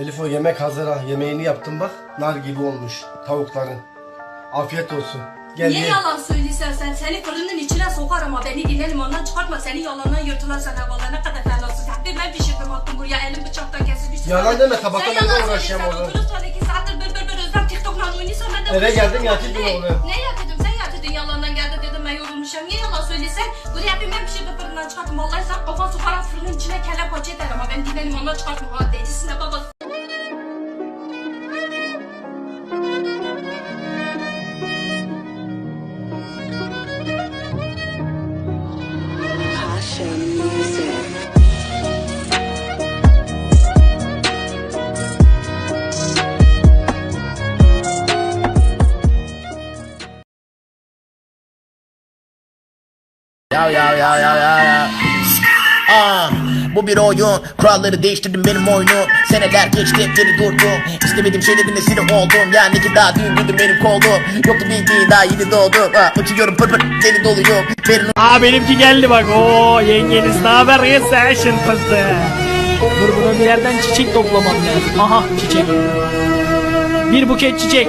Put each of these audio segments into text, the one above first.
Elif o yemek hazır ha. Yemeğini yaptım bak. Nar gibi olmuş tavukların. Afiyet olsun. Gel Niye ye. yalan söylüyorsun sen? Seni fırının içine sokar ama beni dinlerim ondan çıkartma. Seni yalandan yırtılarsan havalar ne kadar fenasın. Hep ben pişirdim attım buraya elim bıçaktan kesilmiş. Yalan deme, tabakla Sen ben de yalan uğraşacağım söylüyorsun. orada. Oturup sonra iki saattir bır bır bır özlem TikTok'la oynuyorsan ben de Eve geldim, yatırdın Ne? oğlum. Ne yatırdın? Sen yatırdın yalandan geldi dedim ben yorulmuşum. Niye yalan söylüyorsun? Buraya bir ben pişirdim fırından çıkarttım. Vallahi sen kafan sokarak fırının içine kelle paça eder ama ben dinlerim ondan çıkartma. Ha decisine babası. Ya ya ya ya ya ya. Ah, bu bir oyun Kuralları değiştirdim benim oyunu Seneler geçti geri durdum İstemediğim şeylerin esiri oldum Yani ki daha dün büyüdüm benim kolum Yoktu bildiğin daha yeni doğdum ha, Uçuyorum pır pır deli doluyum Verin Aa benimki geldi bak. Oo yengeniz ne haber Recession fıstığı. Dur buna bir yerden çiçek toplamam lazım. Aha çiçek. Bir buket çiçek.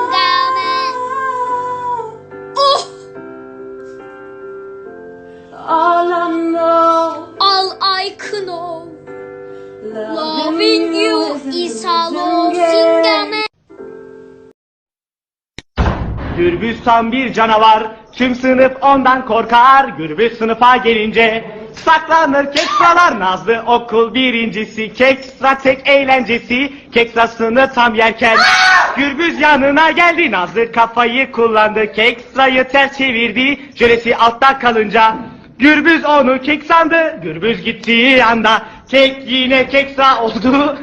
loving, Loving you is all singame Gürbüz tam bir canavar, tüm sınıf ondan korkar. Gürbüz sınıfa gelince saklanır kekstralar. Nazlı okul birincisi, kekstra tek eğlencesi. Keksasını tam yerken Gürbüz yanına geldi. Nazlı kafayı kullandı, kekstrayı ters çevirdi. Jölesi altta kalınca Gürbüz onu kek sandı. Gürbüz gittiği anda kek yine kekstra oldu.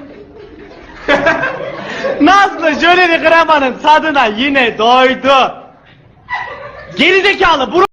Nazlı jöleli kremanın tadına yine doydu. Gerizekalı bu